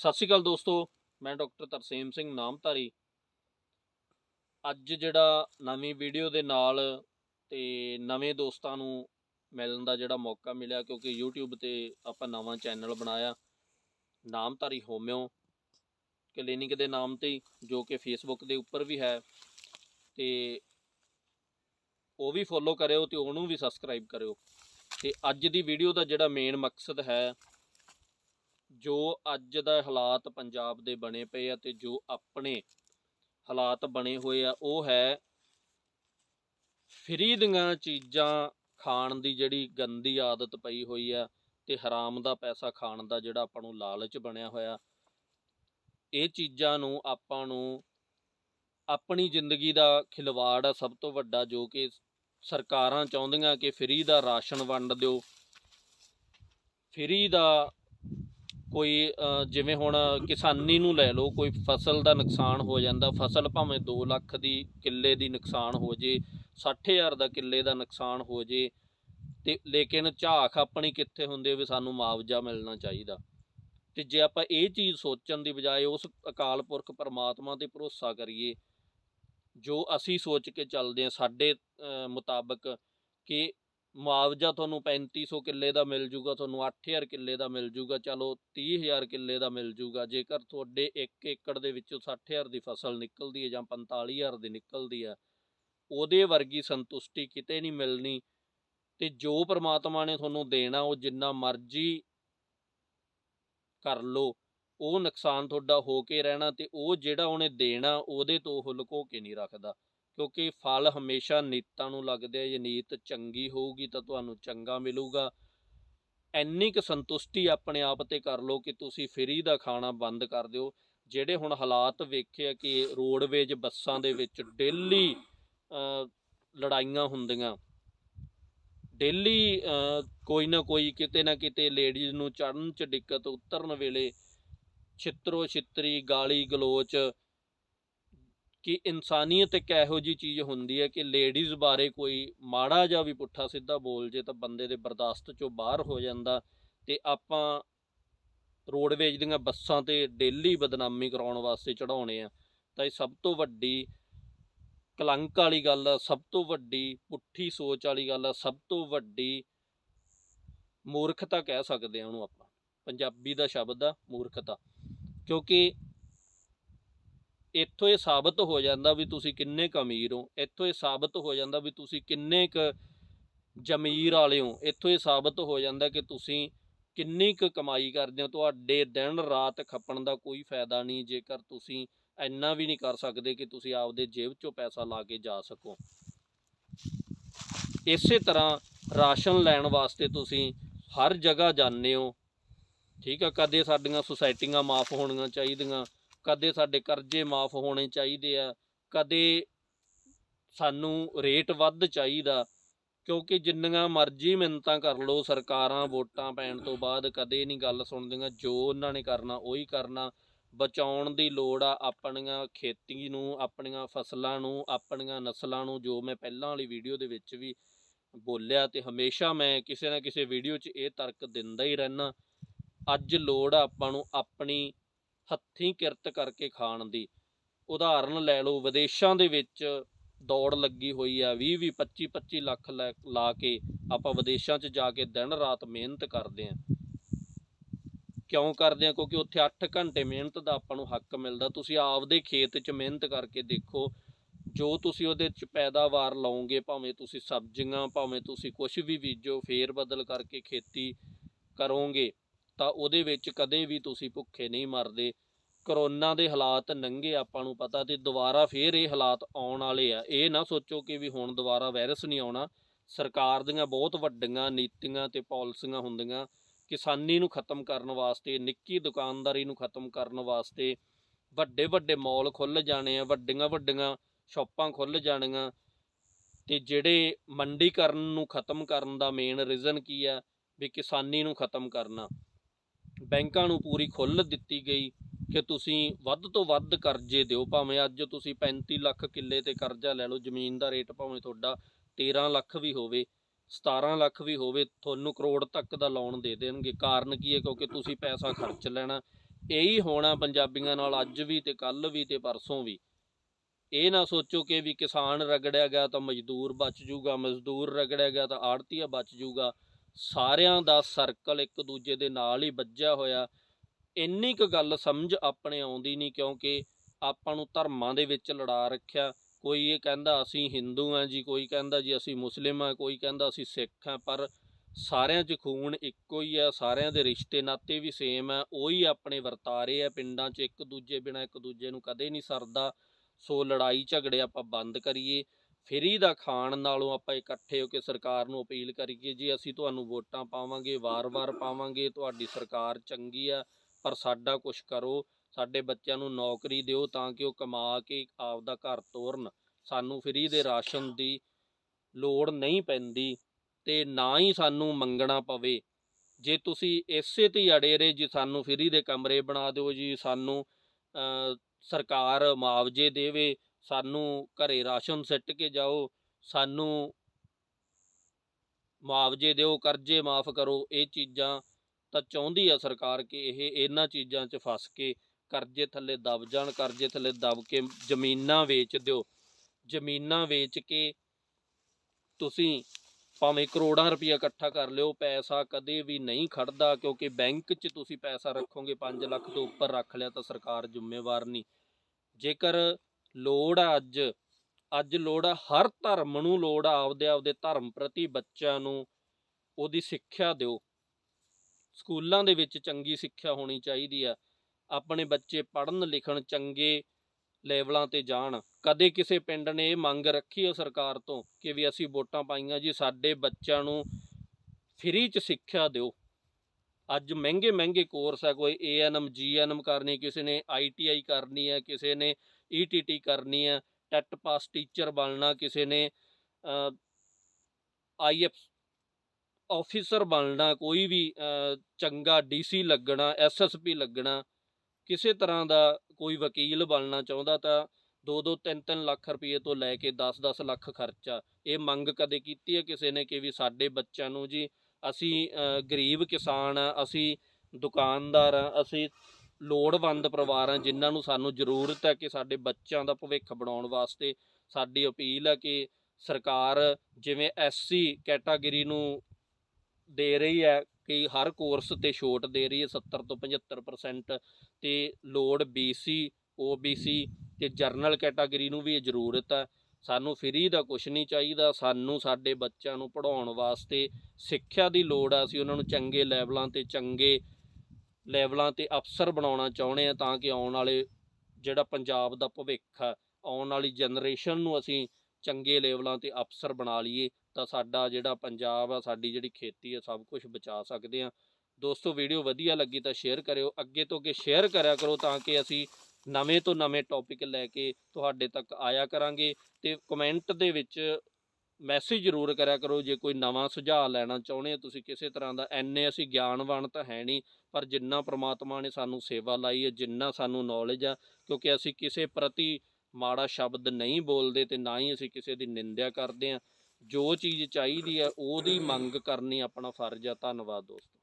ਸਤਿ ਸ਼੍ਰੀ ਅਕਾਲ ਦੋਸਤੋ, ਮੈਂ ਡਾਕਟਰ ਤਰਸੇਮ ਸਿੰਘ ਨਾਮਧਾਰੀ। ਅੱਜ ਜਿਹੜਾ ਨਵੀਂ ਵੀਡੀਓ ਦੇ ਨਾਲ ਤੇ ਨਵੇਂ ਦੋਸਤਾਂ ਨੂੰ ਮਿਲਣ ਦਾ ਜਿਹੜਾ ਮੌਕਾ ਮਿਲਿਆ, ਕਿਉਂਕਿ YouTube ਤੇ ਆਪਾਂ ਨਵਾਂ ਚੈਨਲ ਬਣਾਇਆ, ਨਾਮਧਾਰੀ ਹੋਮਿਓ ਕਲੀਨਿਕ ਦੇ ਨਾਮ ਤੇ ਜੋ ਕਿ ਫੇਸਬੁੱਕ ਦੇ ਉੱਪਰ ਵੀ ਹੈ। ਤੇ ਉਹ ਵੀ ਫੋਲੋ ਕਰਿਓ ਤੇ ਉਹਨੂੰ ਵੀ ਸਬਸਕ੍ਰਾਈਬ ਕਰਿਓ। ਤੇ ਅੱਜ ਦੀ ਵੀਡੀਓ ਦਾ ਜਿਹੜਾ ਮੇਨ ਮਕਸਦ ਹੈ ਜੋ ਅੱਜ ਦਾ ਹਾਲਾਤ ਪੰਜਾਬ ਦੇ ਬਣੇ ਪਏ ਆ ਤੇ ਜੋ ਆਪਣੇ ਹਾਲਾਤ ਬਣੇ ਹੋਏ ਆ, ਉਹ ਹੈ ਫਰੀ ਦੀਆਂ ਚੀਜ਼ਾਂ ਖਾਣ ਦੀ ਜਿਹੜੀ ਗੰਦੀ ਆਦਤ ਪਈ ਹੋਈ ਆ ਤੇ ਹਰਾਮ ਦਾ ਪੈਸਾ ਖਾਣ ਦਾ ਜਿਹੜਾ ਆਪਾਂ ਨੂੰ ਲਾਲਚ ਬਣਿਆ ਹੋਇਆ। ਇਹ ਚੀਜ਼ਾਂ ਨੂੰ ਆਪਾਂ ਨੂੰ ਆਪਣੀ ਜ਼ਿੰਦਗੀ ਦਾ ਖਿਲਵਾੜ ਆ ਸਭ ਤੋਂ ਵੱਡਾ, ਜੋ ਕਿ ਸਰਕਾਰਾਂ ਚਾਹੁੰਦੀਆਂ ਕਿ ਫਰੀ ਦਾ ਰਾਸ਼ਨ ਵੰਡ ਦਿਓ। ਫਰੀ ਦਾ ਕੋਈ ਜਿਵੇਂ ਹੁਣ ਕਿਸਾਨੀ ਨੂੰ ਲੈ ਲਓ, ਕੋਈ ਫਸਲ ਦਾ ਨੁਕਸਾਨ ਹੋ ਜਾਂਦਾ, ਫਸਲ ਭਾਵੇਂ 2 ਲੱਖ ਦੀ ਕਿੱਲੇ ਦੀ ਨੁਕਸਾਨ ਹੋ ਜੇ 60000 ਦਾ ਕਿੱਲੇ ਦਾ ਨੁਕਸਾਨ ਹੋ ਜੇ, ਤੇ ਲੇਕਿਨ ਝਾਕ ਆਪਣੀ ਕਿੱਥੇ ਹੁੰਦੀ ਵੀ ਸਾਨੂੰ ਮੁਆਵਜ਼ਾ ਮਿਲਣਾ ਚਾਹੀਦਾ। ਤੇ ਜੇ ਆਪਾਂ ਇਹ ਚੀਜ਼ ਸੋਚਣ ਦੀ ਬਜਾਏ ਉਸ ਅਕਾਲ ਪੁਰਖ ਪਰਮਾਤਮਾ ਤੇ ਭਰੋਸਾ ਕਰੀਏ, ਜੋ ਅਸੀਂ ਸੋਚ ਕੇ ਚੱਲਦੇ ਹਾਂ, ਸਾਡੇ ਮੁਤਾਬਕ ਕਿ ਮੁਆਵਜ਼ਾ ਤੁਹਾਨੂੰ 3500 ਕਿੱਲੇ ਦਾ ਮਿਲ ਜੂਗਾ, ਤੁਹਾਨੂੰ 8000 ਕਿੱਲੇ ਦਾ ਮਿਲ ਜੂਗਾ, ਚਲੋ 30000 ਕਿੱਲੇ ਦਾ ਮਿਲ ਜੂਗਾ, ਜੇਕਰ ਤੁਹਾਡੇ 1 ਏਕੜ ਦੇ ਵਿੱਚੋਂ 60000 ਦੀ ਫਸਲ ਨਿਕਲਦੀ ਹੈ ਜਾਂ 45000 ਦੀ ਨਿਕਲਦੀ ਹੈ, ਉਹਦੇ ਵਰਗੀ ਸੰਤੁਸ਼ਟੀ ਕਿਤੇ ਨਹੀਂ ਮਿਲਣੀ ਤੇ ਜੋ ਪ੍ਰਮਾਤਮਾ ਨੇ ਤੁਹਾਨੂੰ ਦੇਣਾ, ਉਹ ਜਿੰਨਾ ਮਰਜ਼ੀ ਕਰ ਲੋ ਉਹ ਨੁਕਸਾਨ ਤੁਹਾਡਾ ਹੋ ਕੇ ਰਹਿਣਾ ਤੇ ਉਹ ਜਿਹੜਾ ਉਹਨੇ ਦੇਣਾ, ਉਹਦੇ ਤੋਂ ਉਹ ਲੁਕੋ ਕੇ ਨਹੀਂ ਰੱਖਦਾ। ਕਿਉਂਕਿ ਫਲ ਹਮੇਸ਼ਾ ਨੀਤਾਂ ਨੂੰ ਲੱਗਦੇ ਆ, ਜੇ ਨੀਤ ਚੰਗੀ ਹੋਊਗੀ ਤਾਂ ਤੁਹਾਨੂੰ ਚੰਗਾ ਮਿਲੂਗਾ। ਇੰਨੀ ਕੁ ਸੰਤੁਸ਼ਟੀ ਆਪਣੇ ਆਪ ਤੇ ਕਰ ਲਓ ਕਿ ਤੁਸੀਂ ਫਰੀ ਦਾ ਖਾਣਾ ਬੰਦ ਕਰ ਦਿਓ। ਜਿਹੜੇ ਹੁਣ ਹਾਲਾਤ ਵੇਖੇ ਆ ਕਿ ਰੋਡਵੇਜ ਬੱਸਾਂ ਦੇ ਵਿੱਚ ਡੇਲੀ ਲੜਾਈਆਂ ਹੁੰਦੀਆਂ ਡੇਲੀ ਕੋਈ ਨਾ ਕੋਈ ਕਿਤੇ ਨਾ ਕਿਤੇ ਲੇਡੀਜ਼ ਨੂੰ ਚੜਨ ਚ ਦਿੱਕਤ, ਉਤਰਨ ਵੇਲੇ ਛਿੱਤਰੋ ਛਿੱਤਰੀ ਗਾਲੀ ਗਲੋਚ ਕਿ ਇਨਸਾਨੀਅਤ ਇੱਕ ਇਹੋ ਜੀ ਚੀਜ਼ ਹੁੰਦੀ ਹੈ ਕਿ ਲੇਡੀਜ਼ ਬਾਰੇ ਕੋਈ ਮਾੜਾ ਜਿਹਾ ਵੀ ਪੁੱਠਾ ਸਿੱਧਾ ਬੋਲ ਜੇ ਤਾਂ ਬੰਦੇ ਦੇ ਬਰਦਾਸ਼ਤ ਚੋਂ ਬਾਹਰ ਹੋ ਜਾਂਦਾ ਤੇ ਆਪਾਂ ਰੋਡਵੇਜ ਦੀਆਂ ਬੱਸਾਂ ਤੇ ਡੇਲੀ ਬਦਨਾਮੀ ਕਰਾਉਣ ਵਾਸਤੇ ਚੜਾਉਣੇ ਆ, ਤਾਂ ਇਹ ਸਭ ਤੋਂ ਵੱਡੀ ਕਲੰਕ ਵਾਲੀ ਗੱਲ ਆ, ਸਭ ਤੋਂ ਵੱਡੀ ਪੁੱਠੀ ਸੋਚ ਵਾਲੀ ਗੱਲ ਆ, ਸਭ ਤੋਂ ਵੱਡੀ ਮੂਰਖਤਾ ਕਹਿ ਸਕਦੇ ਆ ਉਹਨੂੰ ਆਪਾਂ, ਪੰਜਾਬੀ ਦਾ ਸ਼ਬਦ ਆ ਮੂਰਖਤਾ, ਕਿਉਂਕਿ ਇੱਥੋਂ ਇਹ ਸਾਬਤ ਹੋ ਜਾਂਦਾ ਵੀ ਤੁਸੀਂ ਕਿੰਨੇ ਕੁ ਅਮੀਰ ਹੋ, ਇੱਥੋਂ ਇਹ ਸਾਬਤ ਹੋ ਜਾਂਦਾ ਵੀ ਤੁਸੀਂ ਕਿੰਨੇ ਕੁ ਜ਼ਮੀਰ ਵਾਲੇ ਹੋ, ਇੱਥੋਂ ਇਹ ਸਾਬਤ ਹੋ ਜਾਂਦਾ ਕਿ ਤੁਸੀਂ ਕਿੰਨੀ ਕੁ ਕਮਾਈ ਕਰਦੇ ਹੋ, ਤੁਹਾਡੇ ਦਿਨ ਰਾਤ ਖੱਪਣ ਦਾ ਕੋਈ ਫਾਇਦਾ ਨਹੀਂ, ਜੇਕਰ ਤੁਸੀਂ ਇੰਨਾ ਵੀ ਨਹੀਂ ਕਰ ਸਕਦੇ ਕਿ ਤੁਸੀਂ ਆਪਦੇ ਜੇਬ ਚੋਂ ਪੈਸਾ ਲਾ ਕੇ ਜਾ ਸਕੋ। ਇਸੇ ਤਰ੍ਹਾਂ ਰਾਸ਼ਨ ਲੈਣ ਵਾਸਤੇ ਤੁਸੀਂ ਹਰ ਜਗ੍ਹਾ ਜਾਂਦੇ ਹੋ। ਠੀਕ ਆ, ਕਦੇ ਸਾਡੀਆਂ ਸੁਸਾਇਟੀਆਂ ਮਾਫ ਹੋਣੀਆਂ ਚਾਹੀਦੀਆਂ ਕਦੇ ਸਾਡੇ ਕਰਜ਼ੇ ਮਾਫ ਹੋਣੇ ਚਾਹੀਦੇ ਆ, ਕਦੇ ਸਾਨੂੰ ਰੇਟ ਵੱਧ ਚਾਹੀਦਾ, ਕਿਉਂਕਿ ਜਿੰਨੀਆਂ ਮਰਜ਼ੀ ਮਿੰਨਤਾਂ ਕਰ ਲਓ, ਸਰਕਾਰਾਂ ਵੋਟਾਂ ਪੈਣ ਤੋਂ ਬਾਅਦ ਕਦੇ ਨਹੀਂ ਗੱਲ ਸੁਣਦੀਆਂ, ਜੋ ਉਹਨਾਂ ਨੇ ਕਰਨਾ ਉਹੀ ਕਰਨਾ। ਬਚਾਉਣ ਦੀ ਲੋੜ ਆ ਆਪਣੀਆਂ ਖੇਤੀ ਨੂੰ, ਆਪਣੀਆਂ ਫਸਲਾਂ ਨੂੰ, ਆਪਣੀਆਂ ਨਸਲਾਂ ਨੂੰ, ਜੋ ਮੈਂ ਪਹਿਲਾਂ ਵਾਲੀ ਵੀਡੀਓ ਦੇ ਵਿੱਚ ਵੀ ਬੋਲਿਆ ਤੇ ਹਮੇਸ਼ਾ ਮੈਂ ਕਿਸੇ ਨਾ ਕਿਸੇ ਵੀਡੀਓ 'ਚ ਇਹ ਤਰਕ ਦਿੰਦਾ ਹੀ ਰਹਿਣਾ ਅੱਜ ਲੋੜ ਆ ਆਪਾਂ ਨੂੰ ਆਪਣੀ ਹੱਥੀਂ ਕਿਰਤ ਕਰਕੇ ਖਾਣ ਦੀ। ਉਦਾਹਰਨ ਲੈ ਲਓ, ਵਿਦੇਸ਼ਾਂ ਦੇ ਵਿੱਚ ਦੌੜ ਲੱਗੀ ਹੋਈ ਆ 20 20 25 25 ਲੱਖ ਲੈ- ਲਾ ਕੇ ਆਪਾਂ ਵਿਦੇਸ਼ਾਂ 'ਚ ਜਾ ਕੇ ਦਿਨ ਰਾਤ ਮਿਹਨਤ ਕਰਦੇ ਆਂ। ਕਿਉਂ ਕਰਦੇ ਆ? ਕਿਉਂਕਿ ਉੱਥੇ 8 ਘੰਟੇ ਮਿਹਨਤ ਦਾ ਆਪਾਂ ਨੂੰ ਹੱਕ ਮਿਲਦਾ। ਤੁਸੀਂ ਆਪਦੇ ਖੇਤ 'ਚ ਮਿਹਨਤ ਕਰਕੇ ਦੇਖੋ, ਜੋ ਤੁਸੀਂ ਉਹਦੇ 'ਚ ਪੈਦਾਵਾਰ ਲਾਓਗੇ, ਭਾਵੇਂ ਤੁਸੀਂ ਸਬਜ਼ੀਆਂ, ਭਾਵੇਂ ਤੁਸੀਂ ਕੁਝ ਵੀ ਬੀਜੋ, ਫੇਰ ਬਦਲ ਕਰਕੇ ਖੇਤੀ ਕਰੋਗੇ। ਤਾਂ ਉਹਦੇ ਵਿੱਚ ਕਦੇ ਵੀ ਤੁਸੀਂ ਭੁੱਖੇ ਨਹੀਂ ਮਰਦੇ। ਕਰੋਨਾ ਦੇ ਹਾਲਾਤ ਨੰਗੇ ਆਪਾਂ ਨੂੰ ਪਤਾ ਤੇ ਦੁਬਾਰਾ ਫੇਰ ਇਹ ਹਾਲਾਤ ਆਉਣ ਵਾਲੇ ਆ। ਇਹ ਨਾ ਸੋਚੋ ਕਿ ਵੀ ਹੁਣ ਦੁਬਾਰਾ ਵਾਇਰਸ ਨਹੀਂ ਆਉਣਾ। ਸਰਕਾਰ ਦੀਆਂ ਬਹੁਤ ਵੱਡੀਆਂ ਨੀਤੀਆਂ ਤੇ ਪਾਲਿਸੀਆਂ ਹੁੰਦੀਆਂ। ਕਿਸਾਨੀ ਨੂੰ ਖਤਮ ਕਰਨ ਵਾਸਤੇ, ਨਿੱਕੀ ਦੁਕਾਨਦਾਰੀ ਨੂੰ ਖਤਮ ਕਰਨ ਵਾਸਤੇ ਵੱਡੇ ਵੱਡੇ ਮਾਲ ਖੁੱਲ ਜਾਣੇ ਆ, ਵੱਡੀਆਂ ਵੱਡੀਆਂ ਸ਼ਾਪਾਂ ਖੁੱਲ ਜਾਣੀਆਂ। ਤੇ ਜਿਹੜੇ ਮੰਡੀਕਰਨ ਨੂੰ ਖਤਮ ਕਰਨ ਦਾ ਮੇਨ ਰੀਜ਼ਨ ਕੀ ਆ? ਵੀ ਕਿਸਾਨੀ ਨੂੰ ਖਤਮ ਕਰਨਾ। ਬੈਂਕਾਂ ਨੂੰ ਪੂਰੀ ਖੁੱਲ੍ਹ ਦਿੱਤੀ ਗਈ ਕਿ ਤੁਸੀਂ ਵੱਧ ਤੋਂ ਵੱਧ ਕਰਜ਼ੇ ਦਿਓ। ਭਾਵੇਂ ਅੱਜ ਤੁਸੀਂ 35 ਲੱਖ ਕਿੱਲੇ ਤੇ ਕਰਜ਼ਾ ਲੈ ਲਓ, ਜ਼ਮੀਨ ਦਾ ਰੇਟ ਭਾਵੇਂ ਤੁਹਾਡਾ 13 ਲੱਖ ਵੀ ਹੋਵੇ 17 ਲੱਖ ਵੀ ਹੋਵੇ, ਤੁਹਾਨੂੰ ਕਰੋੜ ਤੱਕ ਦਾ ਲੋਨ ਦੇ ਦੇਣਗੇ। ਕਾਰਨ ਕੀ ਹੈ? ਕਿਉਂਕਿ ਤੁਸੀਂ ਪੈਸਾ ਖਰਚ ਲੈਣਾ। ਇਹੀ ਹੋਣਾ ਪੰਜਾਬੀਆਂ ਨਾਲ ਅੱਜ ਵੀ ਤੇ ਕੱਲ ਵੀ ਤੇ ਪਰਸੋਂ ਵੀ। ਇਹ ਨਾ ਸੋਚੋ ਕਿ ਵੀ ਕਿਸਾਨ ਰਗੜਿਆ ਗਿਆ ਤਾਂ ਮਜ਼ਦੂਰ ਬਚ ਜੂਗਾ, ਮਜ਼ਦੂਰ ਰਗੜਿਆ ਗਿਆ ਤਾਂ ਆੜਤੀਆ ਬਚ ਜੂਗਾ। ਸਾਰਿਆਂ ਦਾ ਸਰਕਲ ਇੱਕ ਦੂਜੇ ਦੇ ਨਾਲ ਹੀ ਵੱਜਿਆ ਹੋਇਆ। ਇੰਨੀ ਕੁ ਗੱਲ ਸਮਝ ਆਪਣੇ ਆਉਂਦੀ ਨਹੀਂ, ਕਿਉਂਕਿ ਆਪਾਂ ਨੂੰ ਧਰਮਾਂ ਦੇ ਵਿੱਚ ਲੜਾ ਰੱਖਿਆ। ਕੋਈ ਇਹ ਕਹਿੰਦਾ, ਅਸੀਂ ਹਿੰਦੂ ਹਾਂ ਜੀ, ਕੋਈ ਕਹਿੰਦਾ, ਜੀ ਅਸੀਂ ਮੁਸਲਿਮ ਹਾਂ, ਕੋਈ ਕਹਿੰਦਾ, ਅਸੀਂ ਸਿੱਖ ਹਾਂ, ਪਰ ਸਾਰਿਆਂ 'ਚ ਖੂਨ ਇੱਕੋ ਹੀ ਆ। ਸਾਰਿਆਂ ਦੇ ਰਿਸ਼ਤੇ ਨਾਤੇ ਵੀ ਸੇਮ ਆ। ਉਹੀ ਆਪਣੇ ਵਰਤਾਰੇ ਆ ਪਿੰਡਾਂ 'ਚ। ਇੱਕ ਦੂਜੇ ਬਿਨਾ ਇੱਕ ਦੂਜੇ ਨੂੰ ਕਦੇ ਨਹੀਂ ਸਰਦਾ। ਸੋ ਲੜਾਈ ਝਗੜੇ ਆਪਾਂ ਬੰਦ ਕਰੀਏ। ਫਰੀ ਦਾ ਖਾਣ ਨਾਲੋਂ ਆਪਾਂ ਇਕੱਠੇ ਹੋ ਕੇ ਸਰਕਾਰ ਨੂੰ ਅਪੀਲ ਕਰੀਏ ਜੀ, ਅਸੀਂ ਤੁਹਾਨੂੰ ਵੋਟਾਂ ਪਾਵਾਂਗੇ, ਵਾਰ-ਵਾਰ ਪਾਵਾਂਗੇ, ਤੁਹਾਡੀ ਸਰਕਾਰ ਚੰਗੀ ਆ, ਪਰ ਸਾਡਾ ਕੁਝ ਕਰੋ, ਸਾਡੇ ਬੱਚਿਆਂ ਨੂੰ ਨੌਕਰੀ ਦਿਓ ਤਾਂ ਕਿ ਉਹ ਕਮਾ ਕੇ ਆਪਦਾ ਘਰ ਤੋਰਨ। ਸਾਨੂੰ ਫਰੀ ਦੇ ਰਾਸ਼ਨ ਦੀ ਲੋੜ ਨਹੀਂ ਪੈਂਦੀ ਤੇ ਨਾ ਹੀ ਸਾਨੂੰ ਮੰਗਣਾ ਪਵੇ। ਜੇ ਤੁਸੀਂ ਇਸੇ ਤੇ ਹੀ ਅੜੇ ਰਹੇ ਜੀ, ਸਾਨੂੰ ਫਰੀ ਦੇ ਕਮਰੇ ਬਣਾ ਦਿਓ ਜੀ, ਸਾਨੂੰ ਸਰਕਾਰ ਮੁਆਵਜ਼ੇ ਦੇਵੇ ਸਾਨੂੰ ਘਰੇ ਰਾਸ਼ਨ ਸਿੱਟ ਕੇ ਜਾਓ, ਸਾਨੂੰ ਮੁਆਵਜ਼ੇ ਦਿਓ, ਕਰਜ਼ੇ ਮਾਫ ਕਰੋ, ਇਹ ਚੀਜ਼ਾਂ ਤਾਂ ਚਾਹੁੰਦੀ ਆ ਸਰਕਾਰ ਕਿ ਇਹ ਇਹਨਾਂ ਚੀਜ਼ਾਂ 'ਚ ਫਸ ਕੇ ਕਰਜ਼ੇ ਥੱਲੇ ਦਬ ਜਾਣ, ਕਰਜ਼ੇ ਥੱਲੇ ਦਬ ਕੇ ਜ਼ਮੀਨਾਂ ਵੇਚ ਦਿਓ। ਜ਼ਮੀਨਾਂ ਵੇਚ ਕੇ ਤੁਸੀਂ ਭਾਵੇਂ ਕਰੋੜਾਂ ਰੁਪਇਆ ਇਕੱਠਾ ਕਰ ਲਿਓ, ਪੈਸਾ ਕਦੇ ਵੀ ਨਹੀਂ ਖੜਦਾ ਕਿਉਂਕਿ ਬੈਂਕ 'ਚ ਤੁਸੀਂ ਪੈਸਾ ਰੱਖੋਗੇ 5 ਲੱਖ ਤੋਂ ਉੱਪਰ ਰੱਖ ਲਿਆ ਤਾਂ ਸਰਕਾਰ ਜ਼ਿੰਮੇਵਾਰ ਨਹੀਂ। ਜੇਕਰ ਲੋੜ ਆ ਅੱਜ। ਅੱਜ ਲੋੜ ਆ, ਹਰ ਧਰਮ ਨੂੰ ਲੋੜ ਆ ਆਪਦੇ ਆਪਦੇ ਧਰਮ ਪ੍ਰਤੀ ਬੱਚਿਆਂ ਨੂੰ ਉਹਦੀ ਸਿੱਖਿਆ ਦਿਓ। ਸਕੂਲਾਂ ਦੇ ਵਿੱਚ ਚੰਗੀ ਸਿੱਖਿਆ ਹੋਣੀ ਚਾਹੀਦੀ ਆ। ਆਪਣੇ ਬੱਚੇ ਪੜ੍ਹਨ ਲਿਖਣ ਚੰਗੇ ਲੈਵਲਾਂ ਤੇ ਜਾਣ। ਕਦੇ ਕਿਸੇ ਪਿੰਡ ਨੇ ਇਹ ਮੰਗ ਰੱਖੀ ਹੈ ਸਰਕਾਰ ਤੋਂ ਕਿ ਵੀ ਅਸੀਂ ਵੋਟਾਂ ਪਾਈਆਂ ਜੀ, ਸਾਡੇ ਬੱਚਿਆਂ ਨੂੰ ਫ੍ਰੀ ਚ ਸਿੱਖਿਆ ਦਿਓ। ਅੱਜ ਮਹਿੰਗੇ ਮਹਿੰਗੇ ਕੋਰਸ ਹੈ ਕੋਈ ਏਐਨਐਮ ਜੀਐਨਐਮ ਕਰਨੀ, ਕਿਸੇ ਨੇ ਆਈਟੀਆਈ ਕਰਨੀ ਹੈ ਕਿਸੇ ਨੇ ਈਟੀਟੀ ਕਰਨੀ ਹੈ ਟੈਟ ਪਾਸ ਟੀਚਰ ਬਣਨਾ ਕਿਸੇ ਨੇ ਆਈਐਫ ਆਫੀਸਰ ਬਣਨਾ ਕੋਈ ਵੀ ਅਹ, ਚੰਗਾ ਡੀਸੀ ਲੱਗਣਾ ਐਸਐਸਪੀ ਲੱਗਣਾ ਕਿਸੇ ਤਰ੍ਹਾਂ ਦਾ ਕੋਈ ਵਕੀਲ ਬਣਨਾ ਚਾਹੁੰਦਾ ਤਾਂ 2-2 3-3 ਲੱਖ ਰੁਪਏ ਤੋਂ ਲੈ ਕੇ 10-10 ਲੱਖ ਖਰਚਾ। ਇਹ ਮੰਗ ਕਦੇ ਕੀਤੀ ਹੈ ਕਿਸੇ ਨੇ ਕਿ ਵੀ ਸਾਡੇ ਬੱਚਿਆਂ ਨੂੰ ਜੀ ਅਸੀਂ ਗਰੀਬ ਕਿਸਾਨ ਆ ਅਸੀਂ ਦੁਕਾਨਦਾਰ ਆ ਅਸੀਂ ਲੋੜਵੰਦ ਪਰਿਵਾਰ ਆ ਜਿਨ੍ਹਾਂ ਨੂੰ ਸਾਨੂੰ ਜ਼ਰੂਰਤ ਹੈ ਕਿ ਸਾਡੇ ਬੱਚਿਆਂ ਦਾ ਭਵਿੱਖ ਬਣਾਉਣ ਵਾਸਤੇ ਸਾਡੀ ਅਪੀਲ ਹੈ ਕਿ ਸਰਕਾਰ ਜਿਵੇਂ ਐਸਸੀ ਕੈਟਾਗਰੀ ਨੂੰ ਦੇ ਰਹੀ ਹੈ ਕਿ ਹਰ ਕੋਰਸ ਤੇ ਛੋਟ ਦੇ ਰਹੀ ਹੈ 70 ਤੋਂ 75% ਤੇ ਲੋੜ BC OBC ਤੇ ਜਰਨਲ ਕੈਟਾਗਰੀ ਨੂੰ ਵੀ ਇਹ ਜ਼ਰੂਰਤ ਹੈ। ਸਾਨੂੰ ਫ੍ਰੀ ਦਾ ਕੁਝ ਨਹੀਂ ਚਾਹੀਦਾ, ਸਾਨੂੰ ਸਾਡੇ ਬੱਚਿਆਂ ਨੂੰ ਪੜਾਉਣ ਵਾਸਤੇ ਸਿੱਖਿਆ ਦੀ ਲੋੜ ਆ ਅਸੀਂ ਉਹਨਾਂ ਨੂੰ ਚੰਗੇ ਲੈਵਲਾਂ ਤੇ ਚੰਗੇ ਲੈਵਲਾਂ ਤੇ ਅਫਸਰ ਬਣਾਉਣਾ ਚਾਹੁੰਦੇ ਆ ਤਾਂ ਕਿ ਆਉਣ ਵਾਲੇ ਜਿਹੜਾ ਪੰਜਾਬ ਦਾ ਭਵਿੱਖ ਆ, ਆਉਣ ਵਾਲੀ ਜਨਰੇਸ਼ਨ ਨੂੰ ਅਸੀਂ ਚੰਗੇ ਲੈਵਲਾਂ ਤੇ ਅਫਸਰ ਬਣਾ ਲਈਏ ਤਾਂ ਸਾਡਾ ਜਿਹੜਾ ਪੰਜਾਬ ਆ, ਸਾਡੀ ਜਿਹੜੀ ਖੇਤੀ ਆ, ਸਭ ਕੁਝ ਬਚਾ ਸਕਦੇ ਆ। ਦੋਸਤੋ ਵੀਡੀਓ ਵਧੀਆ ਲੱਗੀ ਤਾਂ ਸ਼ੇਅਰ ਕਰਿਓ, ਅੱਗੇ ਤੋਂ ਅੱਗੇ ਸ਼ੇਅਰ ਕਰਿਆ ਕਰੋ ਤਾਂ ਕਿ ਅਸੀਂ ਨਵੇਂ ਤੋਂ ਨਵੇਂ ਟੌਪਿਕ ਲੈ ਕੇ ਤੁਹਾਡੇ ਤੱਕ ਆਇਆ ਕਰਾਂਗੇ ਤੇ ਕਮੈਂਟ ਦੇ ਵਿੱਚ ਮੈਸੇਜ ਜ਼ਰੂਰ ਕਰਿਆ ਕਰੋ, ਜੇ ਕੋਈ ਨਵਾਂ ਸੁਝਾਅ ਲੈਣਾ ਚਾਹੁੰਦੇ ਹੋ ਤੁਸੀਂ ਕਿਸੇ ਤਰ੍ਹਾਂ ਦਾ ਐਨੇ ਅਸੀਂ ਗਿਆਨਵਾਨ ਤਾਂ ਹੈ ਨਹੀਂ, ਪਰ ਜਿੰਨਾ ਪ੍ਰਮਾਤਮਾ ਨੇ ਸਾਨੂੰ ਸੇਵਾ ਲਾਈ ਹੈ, ਜਿੰਨਾ ਸਾਨੂੰ ਨੌਲੇਜ ਆ, ਕਿਉਂਕਿ ਅਸੀਂ ਕਿਸੇ ਪ੍ਰਤੀ ਮਾੜਾ ਸ਼ਬਦ ਨਹੀਂ ਬੋਲਦੇ ਤੇ ਨਾ ਹੀ ਅਸੀਂ ਕਿਸੇ ਦੀ ਨਿੰਦਿਆ ਕਰਦੇ ਆ ਜੋ ਚੀਜ਼ ਚਾਹੀਦੀ ਹੈ, ਉਹਦੀ ਮੰਗ ਕਰਨੀ ਆਪਣਾ ਫਰਜ਼ ਆ। ਧੰਨਵਾਦ ਦੋਸਤੋ।